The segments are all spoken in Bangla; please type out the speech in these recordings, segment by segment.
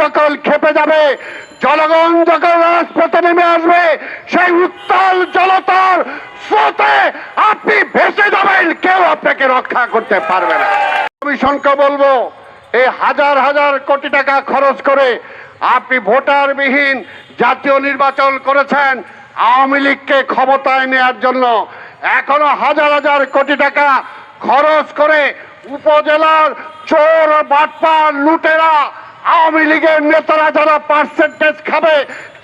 যখন খেপে যাবে, জনগণ যখন রাজপথে নেমে আসবে, সেই উত্তাল জলতার স্রোতে আপনি ভেসে যাবেন। কেউ আপনাকে রক্ষা করতে পারবে না। কমিশনকে বলব, এই হাজার হাজার কোটি টাকা খরচ করে আপনি ভোটারবিহীন জাতীয় নির্বাচন করেছেন, আওয়ামী লীগকে ক্ষমতায় নেওয়ার জন্য। এখনও হাজার হাজার কোটি টাকা খরচ করে উপজেলার চোর বাটপা লুটেরা আওয়ামী লীগের নেতারা যারা পার্সেন্টেজ খাবে,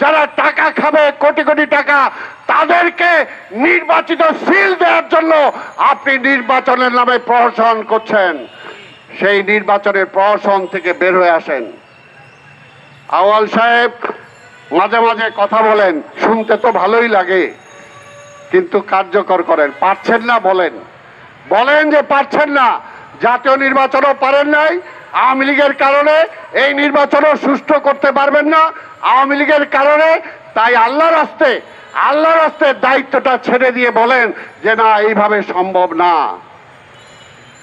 যারা টাকা খাবে, কোটি কোটি টাকা, তাদেরকে নির্বাচিত সিল দেওয়ার জন্য আপনি নির্বাচনের নামে প্রহসন করছেন। সেই নির্বাচনের প্রহসন থেকে বের হয়ে আসেন। আওয়াল সাহেব মাঝে মাঝে কথা বলেন, শুনতে তো ভালোই লাগে, কিন্তু কার্যকর করেন, পারছেন না বলেন। বলেন যে পারছেন না, জাতীয় নির্বাচনও পারেন নাই আওয়ামী লীগের কারণে এই নির্বাচনও সুষ্ঠু করতে পারবেন না। আওয়ামী লীগের কারণে তাই আল্লাহর রাস্তে আল্লাহর রাস্তে দায়িত্বটা ছেড়ে দিয়ে বলেন যে, না, এইভাবে সম্ভব না।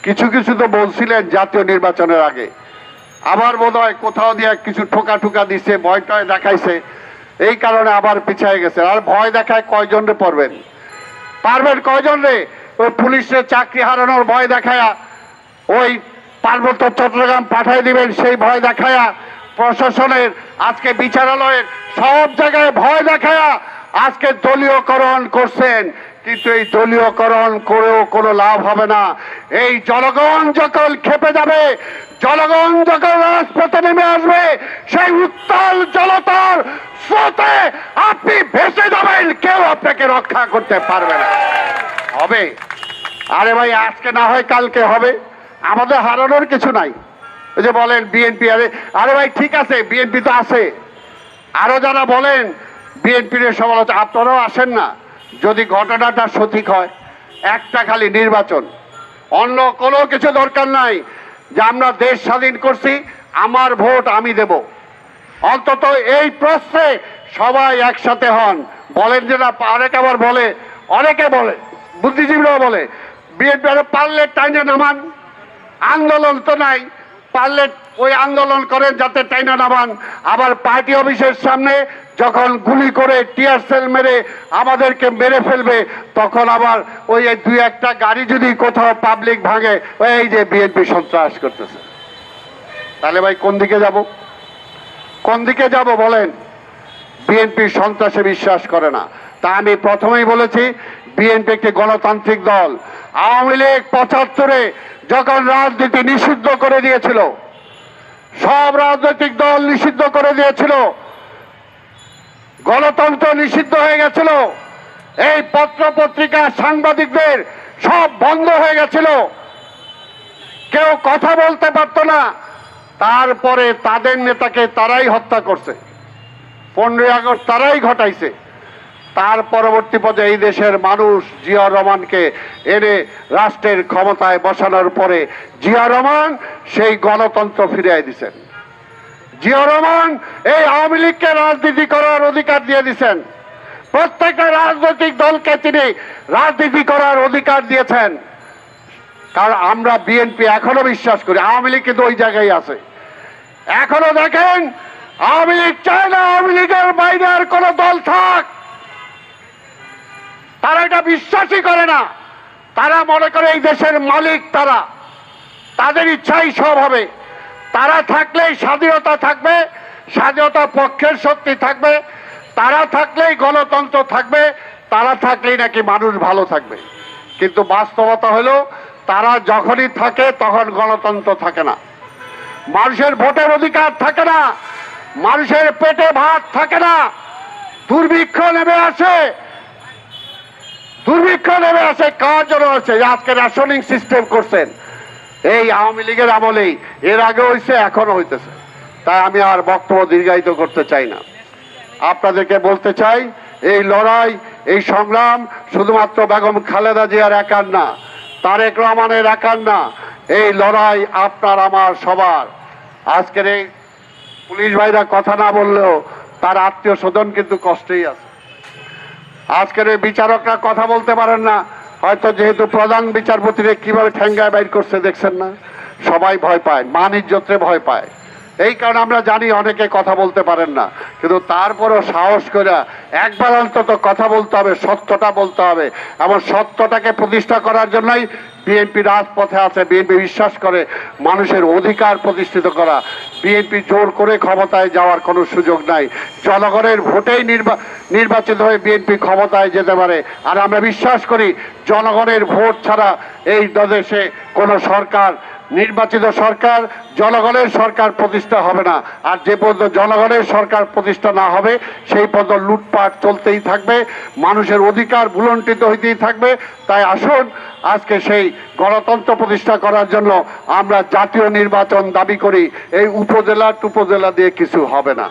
কিছু কিছু তো বলছিলেন জাতীয় নির্বাচনের আগে। আবার বোধ হয় কোথাও দিয়ে কিছু ঠোকা ঠোকা দিছে, ভয় টয় দেখাইছে। এই কারণে আবার পিছিয়ে গেছে আর ভয় দেখায় কয়জন রে পড়বেন পারবেন কয়জন রে? ওই পুলিশের চাকরি হারানোর ভয় দেখায়া ওই পার্বত্য চট্টগ্রাম পাঠাই দিবেন সেই ভয় দেখায়া প্রশাসনের, আজকে বিচারালয়ের সব জায়গায় ভয় দেখায়া আজকে দলীয়করণ করছেন। কিন্তু এই দলীয়করণ করেও কোনো লাভ হবে না। এই জনগণ যখন খেপে যাবে, জনগণ যখন রাজপথে নেমে আসবে, সেই উত্তাল জলতার স্রোতে আপনি ভেসে যাবেন। কেউ আপনাকে রক্ষা করতে পারবে না। হবে। আরে ভাই, আজকে না হয় কালকে হবে। আমাদের হারানোর কিছু নাই। যে বলেন বিএনপি আরে আরে ভাই, ঠিক আছে বিএনপি তো আছে। আরও যারা বলেন বিএনপির সমালোচনা আপনারাও আসেন না। যদি ঘটনাটা সঠিক হয়, একটা খালি নির্বাচন। অন্য কোনো কিছু দরকার নাই, যে আমরা দেশ স্বাধীন করছি, আমার ভোট আমি দেব। অন্তত এই প্রশ্নে সবাই একসাথে হন। বলেন যে না, অনেকে আবার বলে, অনেকে বলে, বুদ্ধিজীবীরাও বলে বিএনপি পারলে টাইনে নামান। আন্দোলন তো নাই। পারলে ওই আন্দোলন করেন যাতে টাইনা নামান আবার পার্টি অফিসের সামনে যখন গুলি করে টিয়ার সেল মেরে আমাদেরকে মেরে ফেলবে, তখন আবার ওই দুই একটা গাড়ি যদি কোথাও পাবলিক ভাঙে, এই যে বিএনপি সন্ত্রাস করতেছে। তাহলে ভাই কোন দিকে যাব? কোন দিকে যাব বলেন? বিএনপি সন্ত্রাসে বিশ্বাস করে না। তা আমি প্রথমেই বলেছি বিএনপি একটি গণতান্ত্রিক দল। আওয়ামী লীগ পঁচাত্তরে যখন রাজনীতি নিষিদ্ধ করে দিয়েছিল, সব রাজনৈতিক দল নিষিদ্ধ করে দিয়েছিল, গণতন্ত্র নিষিদ্ধ হয়ে গেছিল, এই পত্র পত্রিকা সাংবাদিকদের সব বন্ধ হয়ে গেছিল। কেউ কথা বলতে পারতো না, তারপরে তাদের নেতাকে তারাই হত্যা করছে। পনেরোই আগস্ট তারাই ঘটাইছে। তার পরবর্তী পর্যায়ে এই দেশের মানুষ জিয়া রহমানকে এনে রাষ্ট্রের ক্ষমতায় বসানোর পরে জিয়া রহমান সেই গণতন্ত্র ফিরিয়ে দিছেন। জিয়া রহমান এই আওয়ামী লীগকে রাজনীতি করার অধিকার দিয়ে দিছেন। প্রত্যেকটা রাজনৈতিক দলকে তিনি রাজনীতি করার অধিকার দিয়েছেন। কারণ আমরা বিএনপি এখনও বিশ্বাস করি, আওয়ামী লীগ কিন্তু ওই জায়গায় আছে। এখনও দেখেন, আওয়ামী লীগ চায় না আওয়ামী লীগের এটা বিশ্বাসই করে না। তারা মনে করে এই দেশের মালিক তারা। তাদের ইচ্ছাই সব হবে। তারা থাকলেই স্বাধীনতা থাকবে, স্বাধীনতা পক্ষের শক্তি থাকবে। তারা থাকলেই গণতন্ত্র থাকবে, তারা থাকলেই নাকি মানুষ ভালো থাকবে। কিন্তু বাস্তবতা হলো, তারা যখনই থাকে তখন গণতন্ত্র থাকে না। মানুষের ভোটের অধিকার থাকে না। মানুষের পেটে ভাত থাকে না। দুর্ভিক্ষ নেমে আসে। দুর্ভিক্ষ নেমে আসে, কার জন্য যে আজকে রেশনিং সিস্টেম করছেন। এই আওয়ামী লীগের আমলেই, এর আগে হয়েছে এখনও হইতেছে। তাই আমি আর বক্তব্য দীর্ঘায়িত করতে চাই না। আপনাদেরকে বলতে চাই, এই লড়াই, এই সংগ্রাম শুধুমাত্র বেগম খালেদা জিয়ার একার না, তারেক রহমানের একার না, এই লড়াই আপনার, আমার, সবার। আজকের এই পুলিশ ভাইরা কথা না বললেও তার আত্মীয় স্বজন কিন্তু কষ্টেই আছে। আজকের এই বিচারকরা কথা বলতে পারেন না। হয়তো যেহেতু প্রধান বিচারপতিরে কীভাবে ঠেঙ্গায় বাইর করছে দেখছেন না। সবাই ভয় পায়, মান ইজ্জতে ভয় পায়। এই কারণে আমরা জানি অনেকে কথা বলতে পারেন না। কিন্তু তারপরও সাহস করে একবার অন্তত কথা বলতে হবে, সত্যটা বলতে হবে। এবং সত্যটাকে প্রতিষ্ঠা করার জন্যই বিএনপি রাজপথে আছে, বিএনপি বিশ্বাস করে, মানুষের অধিকার প্রতিষ্ঠিত করা। বিএনপি জোর করে ক্ষমতায় যাওয়ার কোনো সুযোগ নাই। জনগণের ভোটেই নির্বা নির্বাচিত হয়ে বিএনপি ক্ষমতায় যেতে পারে। আর আমরা বিশ্বাস করি, জনগণের ভোট ছাড়া এই দেশে কোনো সরকার, নির্বাচিত সরকার, জনগণের সরকার প্রতিষ্ঠা হবে না। আর যে পর্যন্ত জনগণের সরকার প্রতিষ্ঠা না হবে, সেই পর্যন্ত লুটপাট চলতেই থাকবে। মানুষের অধিকার ভুলণ্ঠিত হইতেই থাকবে। তাই আসুন, আজকে সেই গণতন্ত্র প্রতিষ্ঠা করার জন্য আমরা জাতীয় নির্বাচন দাবি করি। এই উপজেলা টুপজেলা দিয়ে কিছু হবে না।